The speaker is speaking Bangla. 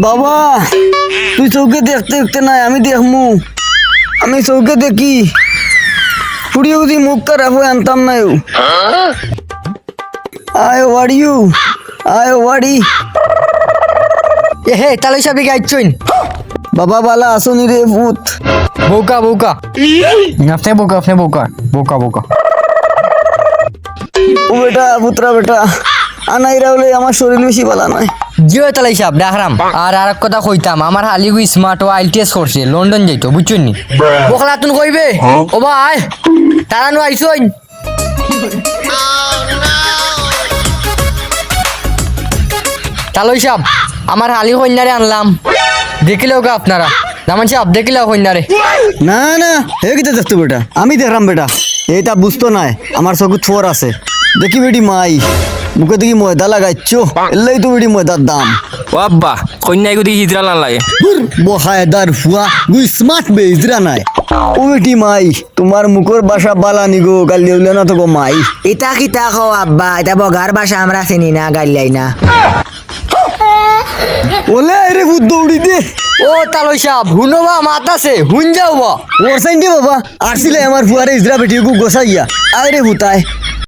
বাবা তুই চৌকে দেখতে দেখতে নাই আমি দেখমু আমি চৌকে দেখি ফুড়িয়ে যদি মুখ খারাপ হয়ে আনতাম না ইউ আয় ওয়ার ইউ আয় ওয়ারি এ হে তাহলে সব দিকে আইছুন বাবা বালা আসনি রে ভূত বোকা বোকা আপনি বোকা আপনি বোকা বোকা বোকা ও বেটা পুত্রা বেটা আনাই রাউলে আমার শরীর বেশি বালা নয় জিও তালাই সাহেব ডাকরাম আর আর এক কথা কইতাম আমার হালিগু স্মার্ট ও আইটিএস করছে লন্ডন যাইতো বুঝছেন নি? বকলা তুন কইবে? ও ভাই তারা নু আইছুন তালই সাহেব আমার হালি কন্যারে আনলাম। দেখিলেও কা আপনারা। নামান সাহেব দেখিলেও কন্যারে না না হে কিতে দেখতো বেটা? আমি দেখলাম বেটা। এইটা বুঝতো নাই আমার চকুত থোর আছে। দেখি বেটি মাই। মুখে দেখি ময়দা লাগাইছ? এলাই তো বেটি ময়দার দাম। ও আব্বা কন্যা এগুদি হিজরা না লাগে বহায়দার ফুয়া গুই স্মার্ট বে ইজরা নাই। ও বেটি মাই তোমার মুখর বাসা বালা নিগো গালি উলে না তো গো মাই ইতা কিতা খাও আব্বা এটা বগার বাসা আমরা চিনি না গাইলাই না। ওলে আরে ভূত দৌড়ি দে। ও তালই সাহেব হুনবা মাত আছে হুন যাও বা। ওর সাইন দে বাবা। আরছিলে আমার ফুয়ারে ইজরা বেটি গু গোসাইয়া। আরে ভূতায়